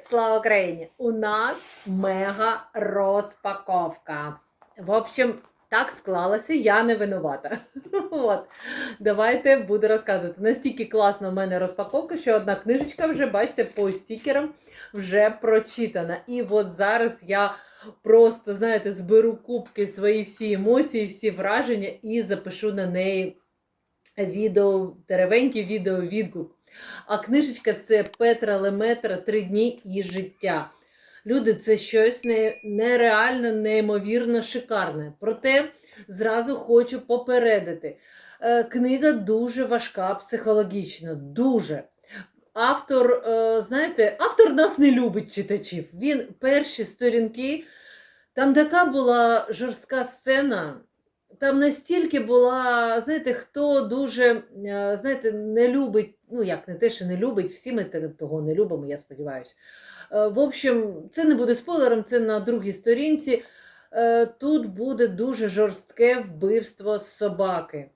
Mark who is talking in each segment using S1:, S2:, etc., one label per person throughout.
S1: Слава Україні! У нас мега розпаковка. В общем, так склалося, я не винувата. От. Давайте буду розказувати. Настільки класна в мене розпаковка, що одна книжечка вже, бачите, по стікерам вже прочитана. І от зараз я просто, знаєте, зберу кубки свої всі емоції, всі враження і запишу на неї відео, теревенький відео відгук. А книжечка це Петра Леметра Три дні і життя. Люди, це щось нереально, неймовірно шикарне. Проте зразу хочу попередити. Е, Книга дуже важка психологічно, дуже. Автор, е, знаєте, автор нас не любить читачів. Він перші сторінки, там така була жорстка сцена. Там настільки була, знаєте, хто дуже е, знаєте, не любить, ну як не те, що не любить, всі ми того не любимо, я сподіваюся. В общем, це не буде спойлером, це на другій сторінці. Е, Тут буде дуже жорстке вбивство собаки.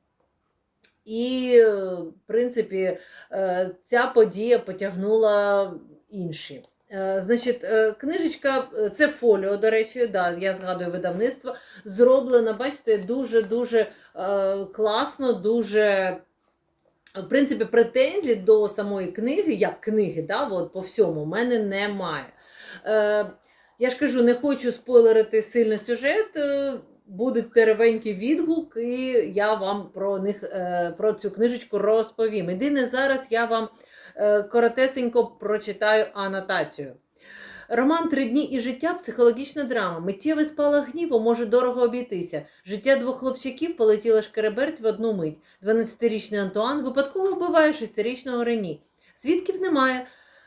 S1: І, е, в принципі, е, ця подія потягнула інші. Е, Значить, е, книжечка, е, це фоліо, до речі, да, я згадую видавництво, зроблена, бачите, дуже-дуже класно, дуже, в принципі, претензій до самої книги, як книги, да, от, по всьому, в мене немає. Е, я ж кажу, не хочу спойлерити сильно сюжет. е, Буде теревенький відгук, і я вам про них е, про цю книжечку розповім. Єдине, зараз я вам коротесенько прочитаю анотацію. Роман Три дні і життя психологічна драма. Миттєвий спалах гніву може дорого обійтися. Життя двох хлопчаків полетіло шкереберть в одну мить. 12-річний Антуан випадково вбиває 6-річного Рені. Свідків немає.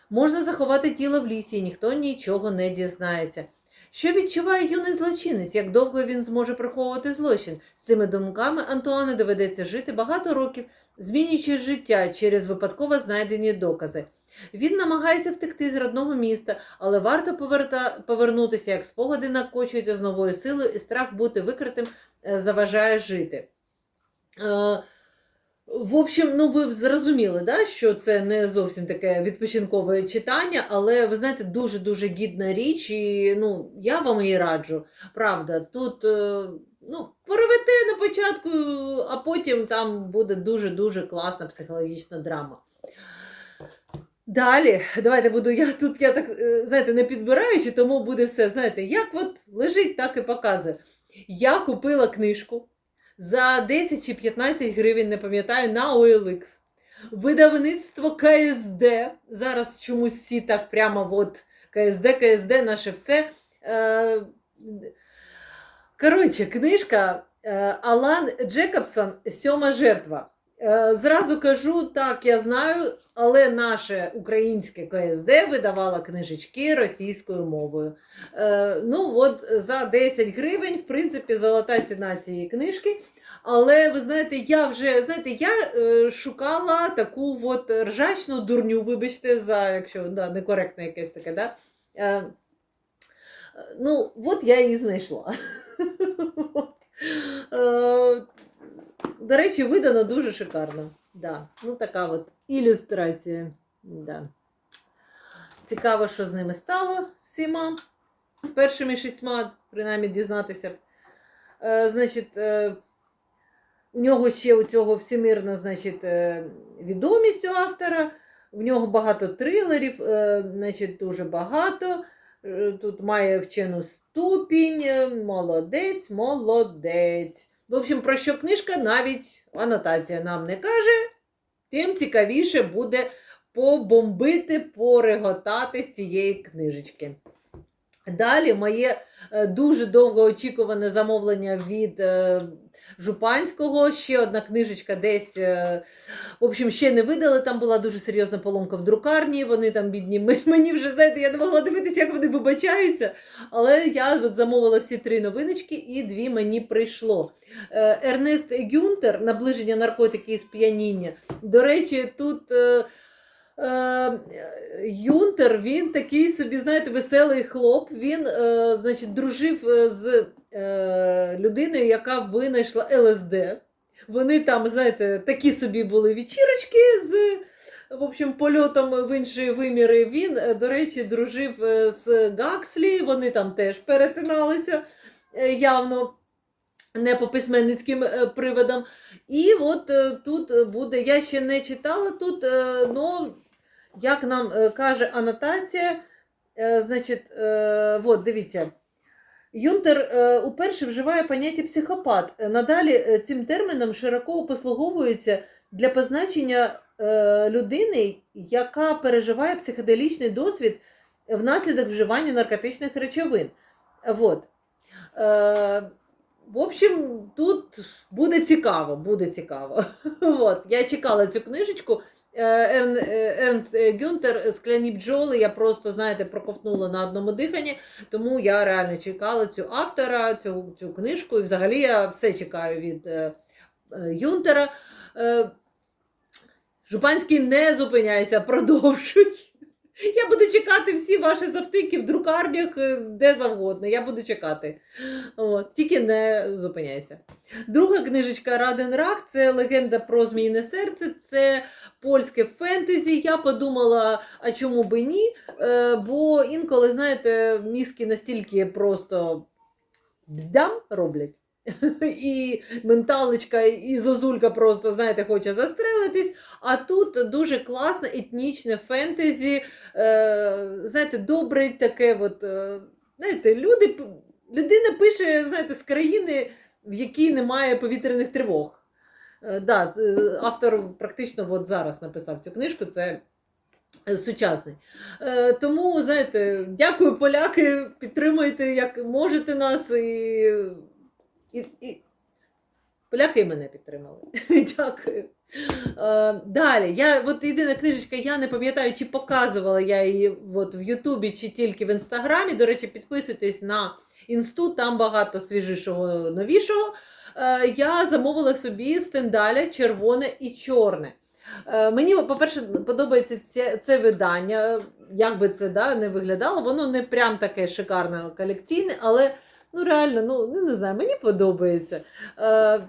S1: Можна заховати тіло в лісі, і ніхто нічого не дізнається. Що відчуває юний злочинець, як довго він зможе приховувати злочин? З цими думками Антуану доведеться жити багато років, змінюючи життя через випадково знайдені докази. Він намагається втекти з родного міста, але варто поверта... повернутися, як спогади накочуються з новою силою, і страх бути викритим е, заважає жити. Е, в общем, ну ви зрозуміли, да, що це не зовсім таке відпочинкове читання, але ви знаєте, дуже-дуже гідна річ, і ну, я вам її раджу. Правда, тут е, ну, порвете на початку, а потім там буде дуже-дуже класна психологічна драма. Далі, давайте буду я тут, я так, е, знаєте, не підбираючи, тому буде все, знаєте, як от лежить, так і показує. Я купила книжку за 10 чи 15 гривень, не пам'ятаю, на OLX. Видавництво КСД. Зараз чомусь всі так прямо от КСД, КСД, наше все. Е, Коротше, книжка е, Алан Джекобсон Сьома жертва. Е, Зразу кажу, так, я знаю, але наше українське КСД видавало книжечки російською мовою. Е, Ну, от за 10 гривень, в принципі, золота ціна цієї книжки. Але ви знаєте, я вже знаєте, я шукала таку от ржачну дурню, вибачте, за якщо да, некоректне якесь таке, да? Ну, от я її знайшла. Е, До речі, видано дуже шикарно. Да. Ну, така от ілюстрація. Да. Цікаво, що з ними стало всіма. З першими шістьма, принаймні, дізнатися. Е, значить, е, у нього ще у цього всемирна значить, е, відомість у автора. В нього багато трилерів, е, значить, дуже багато. Е, Тут має вчену ступінь, е, молодець, молодець. В общем, про що книжка навіть анотація нам не каже, тим цікавіше буде побомбити, пореготати з цієї книжечки. Далі моє е, дуже довгоочікуване замовлення від Жупанського. Ще одна книжечка десь. е, В общем, ще не видали. Там була дуже серйозна поломка в друкарні. Вони там бідні. Мені вже знаєте, я не могла дивитися, як вони вибачаються. Але я от замовила всі три новиночки, і дві мені прийшло. Е, Ернест Гюнтер Наближення наркотики і сп'яніння. До речі, тут. е, Юнтер, він такий собі, знаєте, веселий хлоп. Він, значить, дружив з людиною, яка винайшла ЛСД. Вони там, знаєте, такі собі були вечірочки з в общем, польотом в інші виміри. Він, е, до речі, дружив е, з Гакслі, вони там теж перетиналися е, явно не по письменницьким е, приводам. І от е, тут буде, я ще не читала тут, але як нам е, каже анотація, е, значить, е, от, дивіться. Юнтер е, уперше вживає поняття психопат. Е, Надалі е, цим терміном широко послуговується для позначення людини, яка переживає психоделічний досвід внаслідок вживання наркотичних речовин. Вот. Е, в общем, тут буде цікаво, буде цікаво. Вот. Я чекала цю книжечку. Е, Ерн, е, Ернст е, Гюнтер Скляні бджоли. Я просто, знаєте, проковтнула на одному диханні, тому я реально чекала цю автора, цю, цю книжку. І взагалі я все чекаю від Юнтера. Жупанський не зупиняється, продовжуй. Я буду чекати всі ваші завтики в друкарнях, е, де завгодно. Я буду чекати. От, тільки не зупиняйся. Друга книжечка Раден Рак це легенда про змійне серце. Це польське фентезі. Я подумала, а чому би ні? Е, бо інколи, знаєте, мізки настільки просто бздям роблять. І менталочка, і зозулька просто, знаєте, хоче застрелитись. А тут дуже класне етнічне фентезі. Е, знаєте, добре таке, от, е, знаєте, люди, людина пише, знаєте, з країни, в якій немає повітряних тривог. Е, да, е, автор практично от зараз написав цю книжку. Це е, сучасний. Е, тому, знаєте, дякую, поляки, підтримуйте, як можете нас. І, і, і... Поляки мене підтримали. Дякую. Е, далі, я, от єдина книжечка, я не пам'ятаю, чи показувала я її от в Ютубі, чи тільки в Інстаграмі. До речі, підписуйтесь на інсту, там багато свіжішого, новішого. Е, я замовила собі стендаля червоне і чорне. Е, Мені, по-перше, подобається це, це видання. Як би це да, не виглядало, воно не прям таке шикарне колекційне, але ну реально, ну ну, не знаю, мені подобається. Е,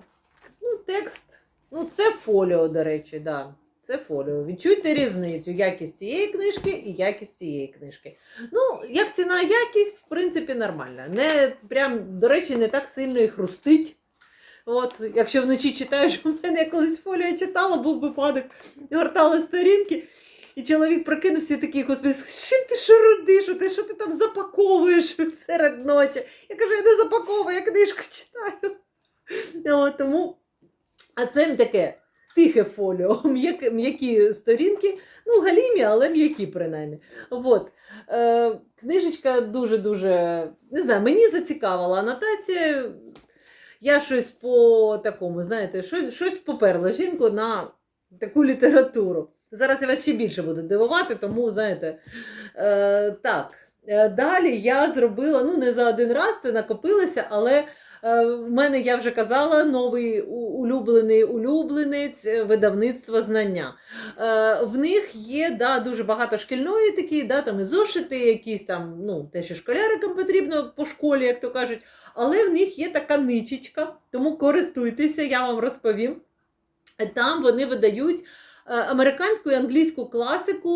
S1: ну, текст, ну це фоліо, до речі, да. Це фоліо. Відчуйте різницю, якість цієї книжки і якість цієї книжки. Ну, як ціна якість, в принципі, нормальна. Не прям, до речі, не так сильно і хрустить. От, якщо вночі читаєш, у мене колись фоліо читала, був випадок, гортала сторінки, і чоловік прокинувся і такий, господи, чим ти шарудиш? Ти що ти там запаковуєш серед ночі? Я кажу, я не запаковую, я книжку читаю. От, тому, а це таке тихе фоліо, м'які сторінки, ну, галімі, але м'які принаймні. От. Е, книжечка дуже-дуже, не знаю, мені зацікавила анотація. Я щось по такому, знаєте, щось, щось поперла жінку на таку літературу. Зараз я вас ще більше буду дивувати, тому, знаєте, е, так. Е, Далі я зробила, ну не за один раз це накопилося, але е, в мене я вже казала новий улюблений улюбленець е, видавництво знання. Е, в них є да, дуже багато шкільної такі, да, там і зошити, якісь там, ну, те, що школярикам потрібно по школі, як то кажуть. Але в них є така ничечка, тому користуйтеся, я вам розповім. Там вони видають американську і англійську класику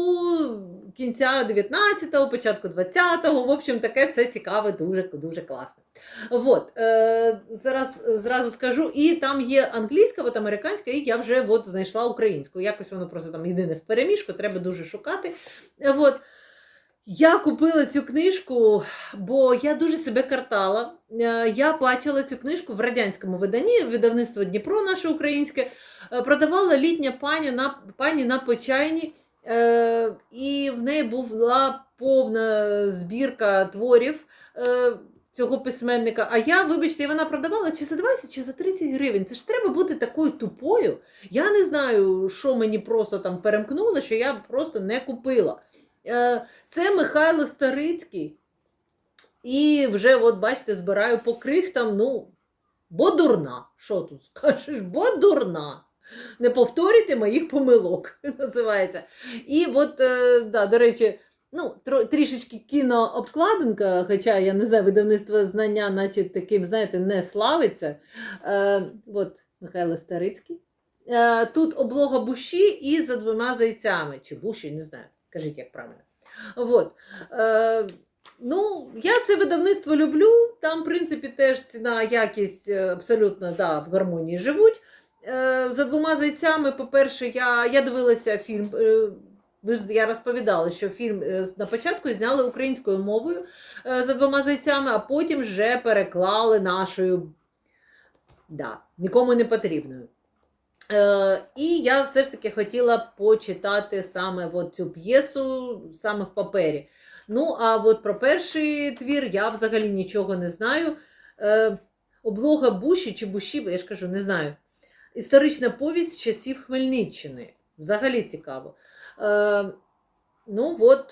S1: кінця 19-го, початку 20-го. В общем, таке все цікаве, дуже дуже класне. От, е, зараз зразу скажу, і там є англійська, от американська, і я вже от знайшла українську. Якось воно просто там єдине в переміжку, треба дуже шукати. Е, Вот. Я купила цю книжку, бо я дуже себе картала. Е, Я бачила цю книжку в радянському виданні, видавництво Дніпро, наше українське, е, продавала літня пані на, пані на Почайні, е, і в неї була повна збірка творів цього письменника. А я, вибачте, вона продавала чи за 20, чи за 30 гривень. Це ж треба бути такою тупою. Я не знаю, що мені просто там перемкнуло, що я просто не купила. Е, Це Михайло Старицький. І вже, от бачите, збираю по крихтам, ну, бо дурна. Що тут скажеш? Бо дурна. Не повторюйте моїх помилок, називається. І от, е, да, до речі, ну, трішечки кінообкладинка, хоча я не знаю, видавництво знання, наче таким, знаєте, не славиться. Е, от Михайло Старицький. Е, Тут облога буші і за двома зайцями. Чи буші, не знаю. Кажіть, як правильно. От. Е, ну, я це видавництво люблю. Там, в принципі, теж ціна, якість е, абсолютно да, в гармонії живуть. Е, за двома зайцями, по-перше, я, я дивилася фільм. е, Ви ж я розповідала, що фільм е, на початку зняли українською мовою е, за двома зайцями, а потім вже переклали нашою да, нікому не потрібною. Е, і я все ж таки хотіла почитати саме от цю п'єсу саме в папері. Ну, а от про перший твір я взагалі нічого не знаю. Е, облога Буші чи Буші, я ж кажу, не знаю. Історична повість часів Хмельниччини. Взагалі цікаво. Е, ну, от,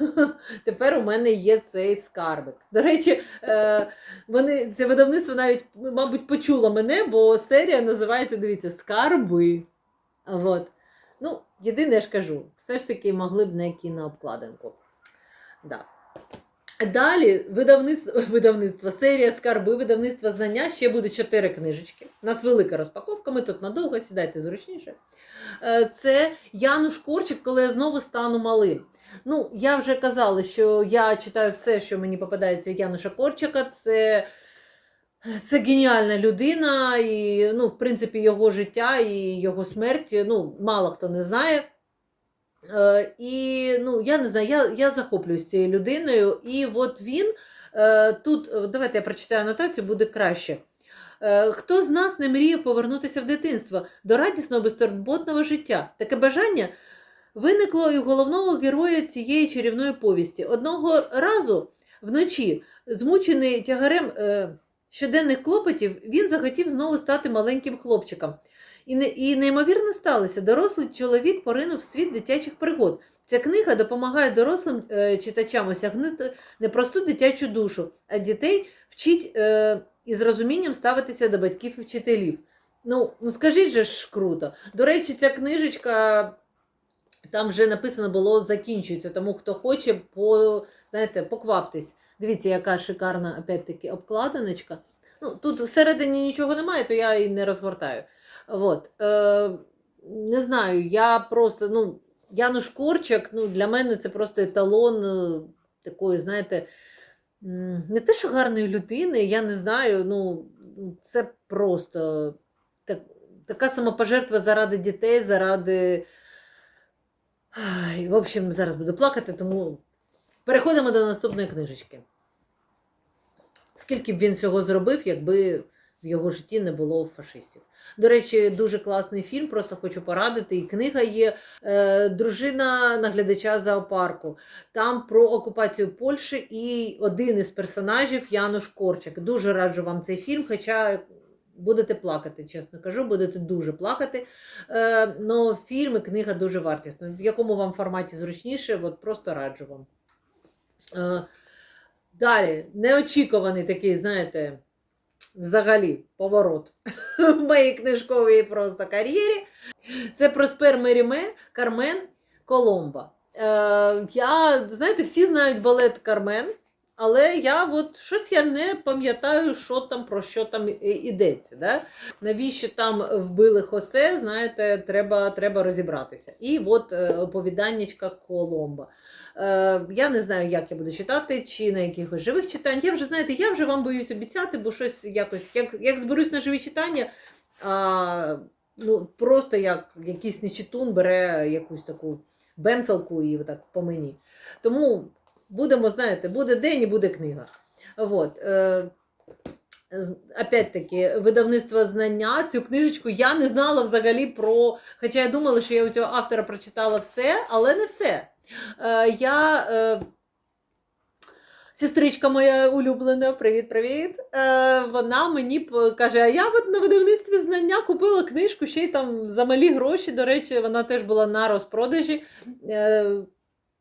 S1: тепер у мене є цей скарбик. До речі, е, вони, це видавництво навіть, мабуть, почуло мене, бо серія називається, дивіться, Скарби. От. Ну, єдине, я ж кажу, все ж таки могли б на кінообкладинку. Да. Далі видавництво, видавництво, серія скарби, видавництво знання. Ще буде чотири книжечки. У нас велика розпаковка, ми тут надовго, сідайте зручніше. Е, Це Януш Корчик, коли я знову стану малим. Ну, я вже казала, що я читаю все, що мені попадається Януша Корчика. Це, це геніальна людина, і, ну, в принципі, його життя і його смерть, ну, мало хто не знає. Е, і ну, я не знаю, я, я захоплююсь цією людиною. І от він е, тут, е, давайте я прочитаю анотацію, буде краще. Е, Хто з нас не мріяв повернутися в дитинство до радісного безтурботного життя? Таке бажання виникло і головного героя цієї чарівної повісті. Одного разу вночі, змучений тягарем е, щоденних клопотів, він захотів знову стати маленьким хлопчиком. І, не, і неймовірно сталося. Дорослий чоловік поринув в світ дитячих пригод. Ця книга допомагає дорослим е, читачам осягнути не просту дитячу душу, а дітей вчить е, із розумінням ставитися до батьків і вчителів. Ну, ну скажіть же ж круто. До речі, ця книжечка там вже написано було закінчується, тому хто хоче, по, знаєте, покваптесь. Дивіться, яка шикарна опять-таки обкладиночка. Ну, тут всередині нічого немає, то я і не розгортаю. От. Е, не знаю, я просто, ну, Януш Корчак, ну, для мене це просто еталон е, такої, знаєте, не те, що гарної людини, я не знаю, ну, це просто так, така самопожертва заради дітей, заради. Ай, в общем, зараз буду плакати, тому переходимо до наступної книжечки. Скільки б він цього зробив, якби в його житті не було фашистів. До речі, дуже класний фільм, просто хочу порадити. І книга є е, Дружина наглядача зоопарку. Там про окупацію Польщі і один із персонажів Януш Корчак. Дуже раджу вам цей фільм, хоча будете плакати, чесно кажу, будете дуже плакати. Е, фільм і книга дуже вартісна. В якому вам форматі зручніше, от просто раджу вам. Е, далі, неочікуваний такий, знаєте взагалі поворот в моїй книжковій просто кар'єрі. Це Проспер Меріме Кармен Коломба. Е, я, знаєте, всі знають балет Кармен, але я от щось я не пам'ятаю, що там про що там і- йдеться. Да? Навіщо там вбили Хосе, знаєте, треба, треба розібратися. І от е, оповіданнячка Коломба. Е, я не знаю, як я буду читати, чи на якихось живих читань. Я вже знаєте, я вже вам боюсь обіцяти, бо щось якось, як, як зберусь на живі читання, а, ну, просто як якийсь нечитун бере якусь таку бенцалку і так по мені. Тому будемо, знаєте, буде день і буде книга. От. Е, Опять-таки, видавництво знання, цю книжечку я не знала взагалі про. Хоча я думала, що я у цього автора прочитала все, але не все. Е, я, е, сестричка моя улюблена, привіт-привіт. Вона мені каже: а я от на видавництві знання купила книжку ще й там за малі гроші. До речі, вона теж була на розпродажі.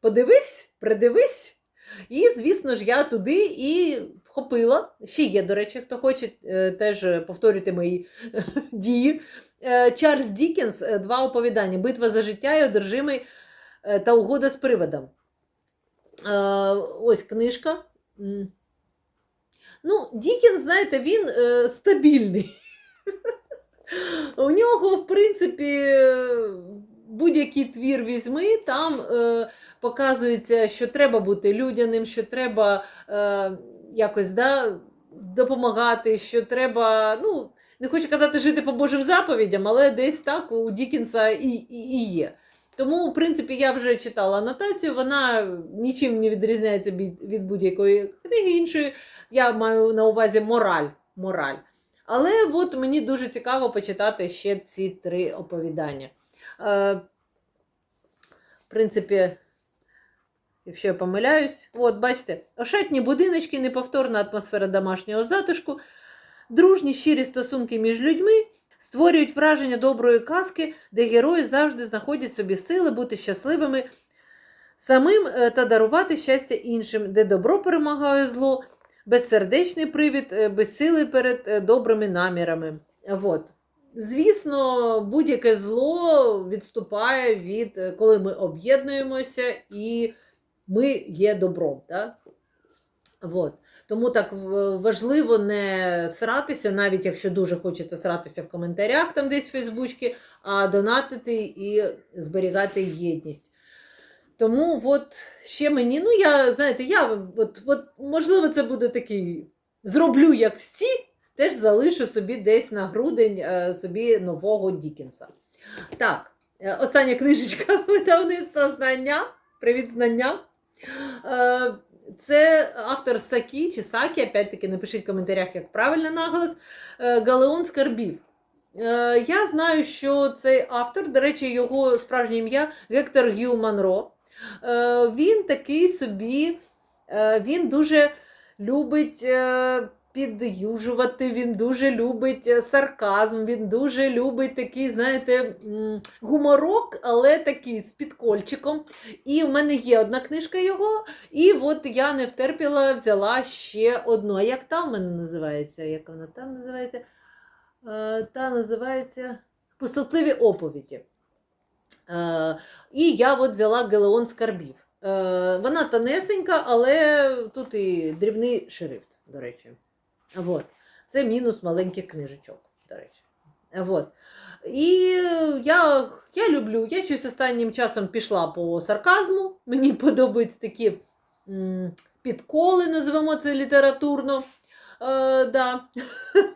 S1: Подивись, придивись. І, звісно ж, я туди і вхопила. Ще є, до речі, хто хоче е, теж повторюйте мої дії. Е, Чарльз Дікенс, е, два оповідання: Битва за життя і одержимий та угода з привидом. Е, Ось книжка. Ну, Дікенс, знаєте, він стабільний. У нього, в принципі, будь-який твір візьми, там показується, що треба бути людяним, що треба е, якось да, допомагати, що треба, ну, не хочу казати жити по Божим заповідям, але десь так у Дікінса і, і, і є. Тому, в принципі, я вже читала анотацію, вона нічим не відрізняється від, будь-якої книги іншої. Я маю на увазі мораль. мораль. Але от мені дуже цікаво почитати ще ці три оповідання. Е, в принципі, якщо я помиляюсь, от бачите, ошатні будиночки, неповторна атмосфера домашнього затишку, дружні щирі стосунки між людьми створюють враження доброї казки, де герої завжди знаходять собі сили бути щасливими самим е, та дарувати щастя іншим, де добро перемагає зло, безсердечний привід, е, безсилий перед е, добрими намірами. От. Звісно, будь-яке зло відступає від коли ми об'єднуємося і ми є добром. Да? От. Тому так важливо не сратися, навіть якщо дуже хочете сратися в коментарях там десь в Фейсбучці, а донатити і зберігати єдність. Тому от ще мені, ну я, знаєте, я от, от, можливо, це буде такий, зроблю як всі, теж залишу собі десь на грудень е, собі нового Дікінса. Так, е, остання книжечка видавництва знання. Привіт, знання. Е, Це автор Сакі чи Сакі, опять-таки напишіть в коментарях, як правильно наголос. е, Галеон Скарбів. Е, Я знаю, що цей автор, до речі, його справжнє ім'я Гектор Гю Манро. Він такий собі, він дуже любить підюжувати, він дуже любить е, сарказм, він дуже любить такий, знаєте, гуморок, але такий з підкольчиком. І в мене є одна книжка його, і от я не втерпіла, взяла ще одну. А як там в мене називається? Як вона там називається? Е, Та називається Пустотливі оповіді. Е, І я от взяла Гелеон скарбів. Вона тонесенька, але тут і дрібний шрифт, до речі. Вот. Це мінус маленьких книжечок, до речі. Вот. І я, я люблю, я щось останнім часом пішла по сарказму. Мені подобаються такі м, підколи, називаємо це літературно. Е, да.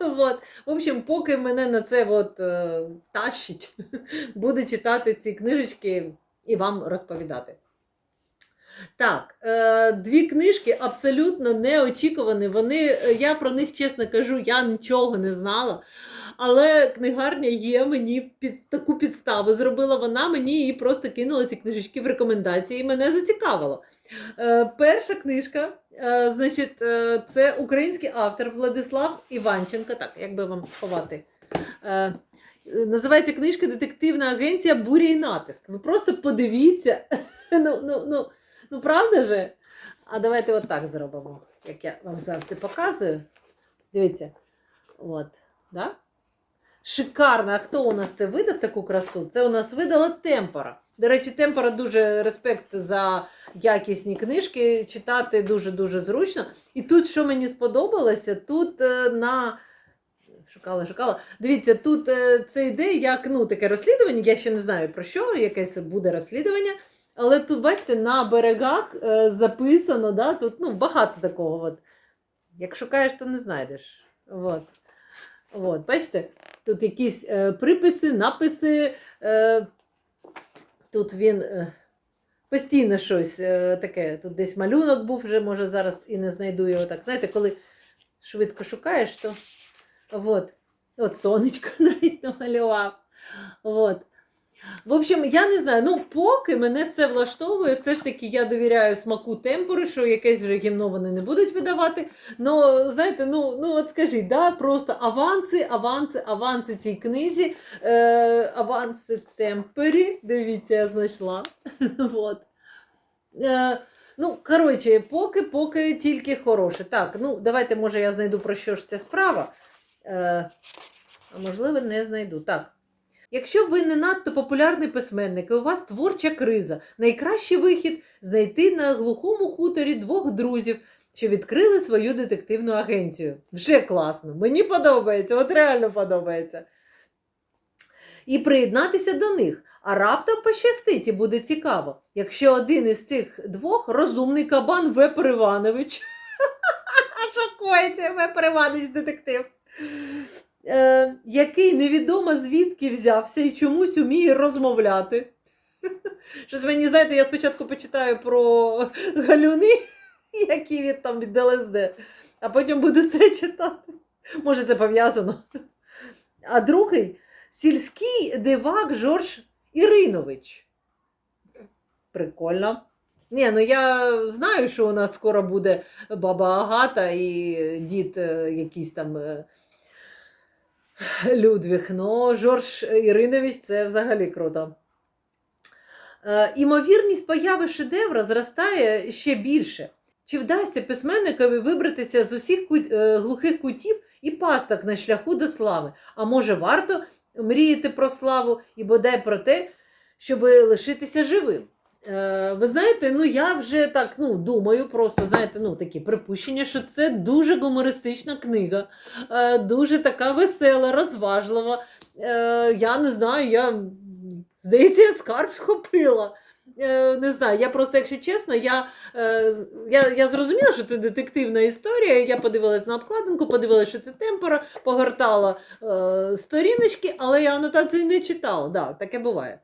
S1: вот. В общем, поки мене на це от, е, тащить, буду читати ці книжечки і вам розповідати. Так, е, дві книжки абсолютно неочікувані. Вони, е, я про них чесно кажу, я нічого не знала. Але книгарня є, мені під таку підставу зробила вона, мені її просто кинула ці книжечки в рекомендації, і мене зацікавило. Е, перша книжка, значить, це український автор Владислав Іванченко. Так, як би вам сховати. Називається книжка Детективна агенція Буря і натиск. Ви просто подивіться. ну, ну, ну, ну, правда же? А давайте отак зробимо, як я вам завжди показую. Дивіться. От, да? Шикарно. А хто у нас це видав таку красу? Це у нас видала Темпора. До речі, Темпора дуже респект за якісні книжки. Читати дуже-дуже зручно. І тут, що мені сподобалося, тут е, на. Шукала, шукала. Дивіться, тут е, це йде як ну, таке розслідування. Я ще не знаю про що, якесь буде розслідування. Але тут, бачите, на берегах е, записано, да, тут ну, багато такого. От. Як шукаєш, то не знайдеш. От. От, бачите, тут якісь е, приписи, написи. Е, тут він е, постійно щось е, таке. Тут десь малюнок був, вже може зараз і не знайду його так. Знаєте, коли швидко шукаєш, то от, от сонечко навіть намалював. От. В общем, я не знаю, ну поки мене все влаштовує, все ж таки я довіряю смаку темпори, що якесь вже гімно вони не будуть видавати. Ну, знаєте, ну, ну от скажіть, да, просто аванси, аванси, аванси цій книзі, е, аванси темпері. Дивіться, я знайшла. вот. Е, ну, коротше, поки, поки тільки хороше. Так, ну давайте, може, я знайду про що ж ця справа. Е, а можливо, не знайду. Так. Якщо ви не надто популярний письменник і у вас творча криза, найкращий вихід знайти на глухому хуторі двох друзів, що відкрили свою детективну агенцію. Вже класно. Мені подобається, от реально подобається. і приєднатися до них. А раптом пощастить і буде цікаво, якщо один із цих двох розумний кабан Вепер Іванович. Шокується Вепер Іванович детектив. Е, який невідомо звідки взявся і чомусь уміє розмовляти. Щось мені, знаєте, я спочатку почитаю про галюни, які він там від ЛСД, а потім буду це читати. Може, це пов'язано. А другий сільський дивак Жорж Іринович. Прикольно. Ні, ну я знаю, що у нас скоро буде баба Агата і дід е, якийсь там е, Людвіг. Ну, Жорж Іринович це взагалі круто. Е, Імовірність появи шедевра зростає ще більше. Чи вдасться письменникові вибратися з усіх е, глухих кутів і пасток на шляху до слави? А може, варто мріяти про славу і бодай про те, щоб лишитися живим? Е, ви знаєте, ну я вже так ну, думаю, просто знаєте, ну такі припущення, що це дуже гумористична книга, е, дуже така весела, розважлива. Е, я не знаю, я здається, я скарб схопила. Не знаю, я просто, якщо чесно, я, я, я зрозуміла, що це детективна історія. Я подивилась на обкладинку, подивилася, що це темпора, погортала е, сторіночки, але я анотацію не читала. Да, таке буває.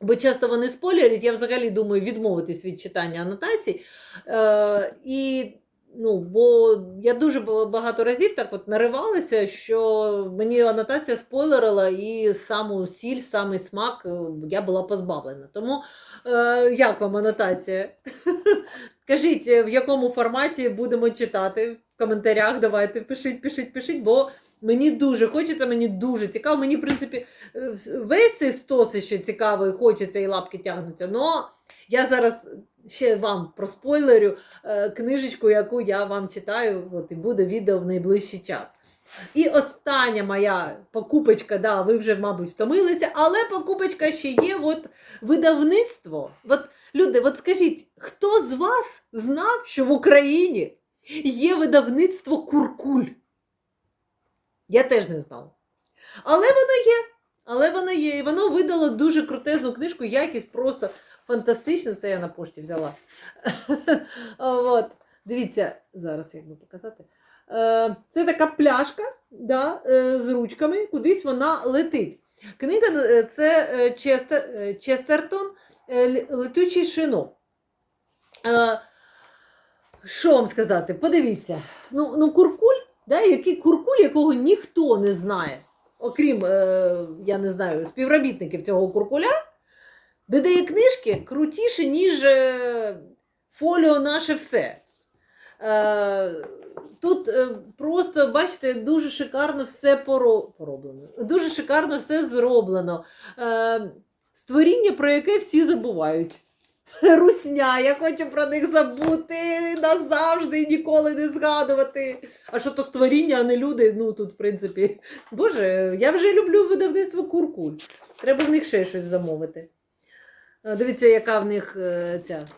S1: Бо часто вони спойлерять, я взагалі думаю відмовитись від читання анотацій. Е, і, ну, бо я дуже багато разів так от наривалася, що мені анотація спойлерила і саму сіль, самий смак е, я була позбавлена. Тому е, як вам анотація? Кажіть, в якому форматі будемо читати в коментарях. Давайте пишіть, пишіть, пишіть, бо мені дуже хочеться, мені дуже цікаво. Мені, в принципі, е, весь цей стос ще цікавий, хочеться і лапки тягнуться. Но я зараз ще вам проспойлерю е, книжечку, яку я вам читаю, от і буде відео в найближчий час. І остання моя покупочка, да, ви вже, мабуть, втомилися, але покупочка ще є от видавництво. От, люди, от скажіть, хто з вас знав, що в Україні є видавництво Куркуль? Я теж не знала. Але воно є. Але воно є. І воно видало дуже крутезну книжку, якість просто фантастична. Це я на пошті взяла. Дивіться, зараз як би показати. Е, Це така пляшка да, е, з ручками, кудись вона летить. Книга е, це Честер, Честертон Летючий шинок. Е, Що вам сказати? Подивіться. Ну, ну куркуль, да, який куркуль, якого ніхто не знає, окрім, е, я не знаю, співробітників цього куркуля, видає книжки крутіше, ніж е, фоліо наше все. Е, Тут е, просто, бачите, дуже шикарно все поро- пороблено. Дуже шикарно все зроблено. Е, Створіння, про яке всі забувають. Русня, я хочу про них забути назавжди ніколи не згадувати. А що то створіння, а не люди. Ну тут, в принципі, боже, я вже люблю видавництво куркуль. Треба в них ще щось замовити. Дивіться, яка в них е, ця.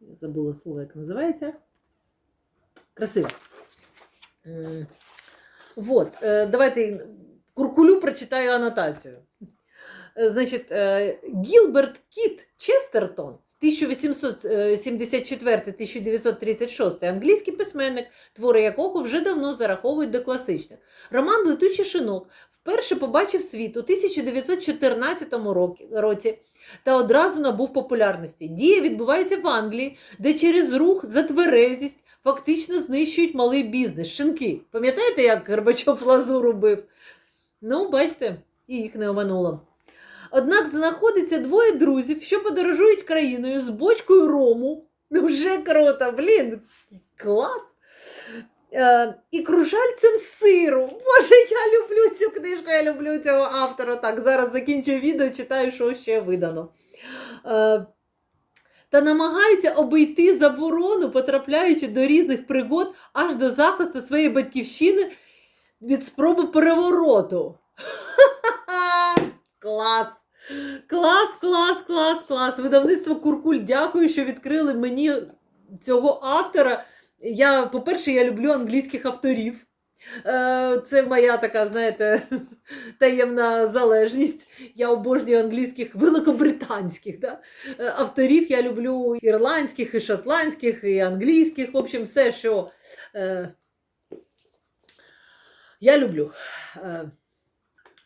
S1: Забула слово, як називається. Красиво. М, Вот, е, давайте куркулю прочитаю анотацію. Е, Значить, е, Гілберт Кіт Честертон, 1874-1936, англійський письменник, твори якого вже давно зараховують до класичних. Роман Летучий шинок вперше побачив світ у 1914 році та одразу набув популярності. Дія відбувається в Англії, де через рух за тверезість фактично знищують малий бізнес, шинки. Пам'ятаєте, як Горбачов лазу робив? Ну, бачите, і їх не омануло. Однак знаходиться двоє друзів, що подорожують країною з бочкою рому. Вже круто, блін, клас. Е, і кружальцем сиру. Боже, я люблю цю книжку, я люблю цього автора. Так, зараз закінчую відео, читаю, що ще видано. Е, та намагаються обійти заборону, потрапляючи до різних пригод аж до захисту своєї батьківщини від спроби перевороту. Клас! Клас, клас, клас, клас. Видавництво Куркуль, дякую, що відкрили мені цього автора. Я, по-перше, я люблю англійських авторів. Е, Це моя така, знаєте, таємна залежність. Я обожнюю англійських, великобританських да? е, авторів. Я люблю ірландських, і шотландських, і англійських. В общем, все, що е, я люблю.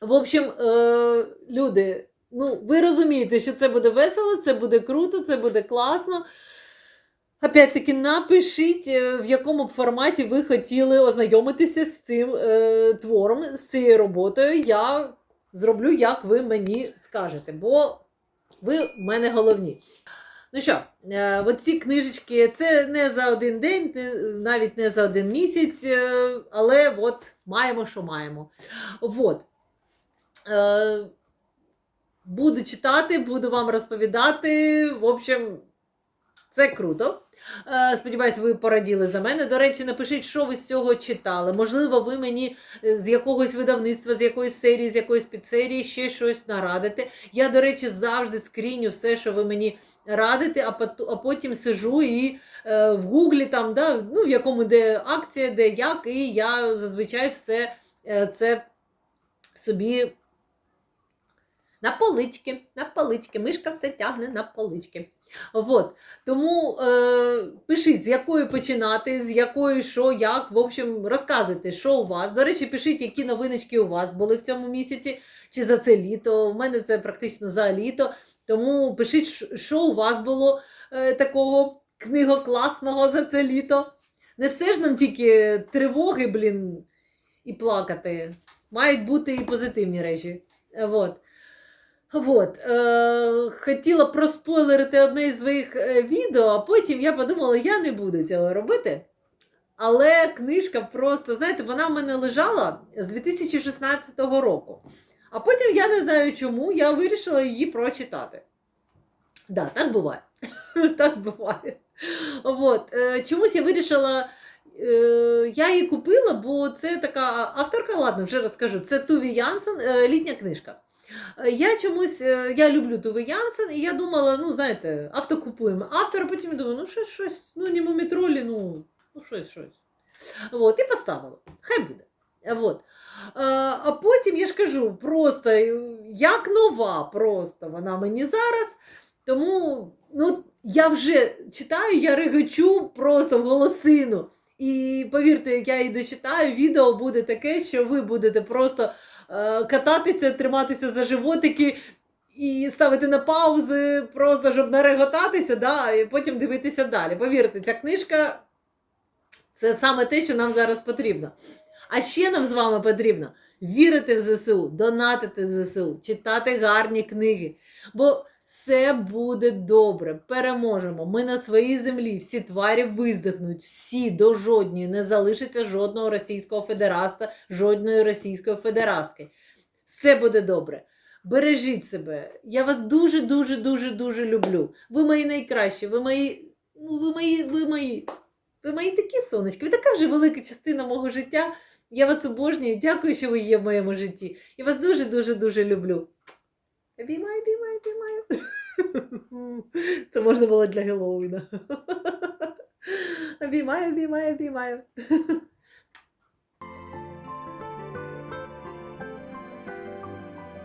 S1: В общем, е, люди, ну, ви розумієте, що це буде весело, це буде круто, це буде класно. Опять-таки, напишіть, е, в якому б форматі ви хотіли ознайомитися з цим е, твором, з цією роботою. Я зроблю, як ви мені скажете, бо ви в мене головні. Ну що, е, оці книжечки це не за один день, не- навіть не за один місяць, е, але от маємо, що маємо. От. Е, буду читати, буду вам розповідати. В общем, це круто. Е, Сподіваюсь, ви пораділи за мене. До речі, напишіть, що ви з цього читали. Можливо, ви мені е, з якогось видавництва, з якоїсь серії, з якоїсь підсерії ще щось нарадите. Я, до речі, завжди скріню все, що ви мені радите, а потім сижу і в гуглі там, да, ну, в якому де акція, де як, і я зазвичай все це собі на полички, на полички. Мишка все тягне на полички. Вот. Тому е, пишіть, з якої починати, з якої що, як. В общем, розказуйте, що у вас. До речі, пишіть, які новиночки у вас були в цьому місяці, чи за це літо. У мене це практично за літо. Тому пишіть, що у вас було е, такого книгокласного за це літо. Не все ж нам тільки тривоги, блін, і плакати. Мають бути і позитивні речі. Е, Вот. Е, хотіла проспойлерити одне із своїх е, відео, а потім я подумала, я не буду цього робити. Але книжка просто, знаєте, вона в мене лежала з 2016 року. А потім я не знаю чому, я вирішила її прочитати. Да, так буває. так буває. Вот. Е, чомусь я вирішила. е, Я її купила, бо це така авторка, ладно, вже розкажу. Це Туві Янсен, літня книжка. Е, Я чомусь е, я люблю Туве Янсен, і я думала, ну знаєте, авто купуємо. Автора потім думаю, ну щось, щось, ну не мумітролі, ну, ну щось, щось. От, і поставила. Хай буде. Вот. Е, А потім я ж кажу, просто як нова, просто вона мені зараз. Тому ну, я вже читаю, я регочу просто в голосину. І повірте, я її дочитаю, відео буде таке, що ви будете просто кататися, триматися за животики і ставити на паузи, просто щоб нареготатися, да, і потім дивитися далі. Повірте, ця книжка це саме те, що нам зараз потрібно. А ще нам з вами потрібно вірити в ЗСУ, донатити в ЗСУ, читати гарні книги. Бо все буде добре, переможемо. Ми на своїй землі, всі тварі виздихнуть, всі до жодної не залишиться жодного російського федераста, жодної російської федерастки. Все буде добре. Бережіть себе. Я вас дуже, дуже, дуже, дуже люблю. Ви мої найкращі, ви мої, ну, ви мої, ви мої, ви мої такі сонечки. Ви така вже велика частина мого життя. Я вас обожнюю. Дякую, що ви є в моєму житті. Я вас дуже, дуже, дуже люблю. Обіймаю. Це можна було для Геловіна. Обіймаю, обіймаю, обіймаю.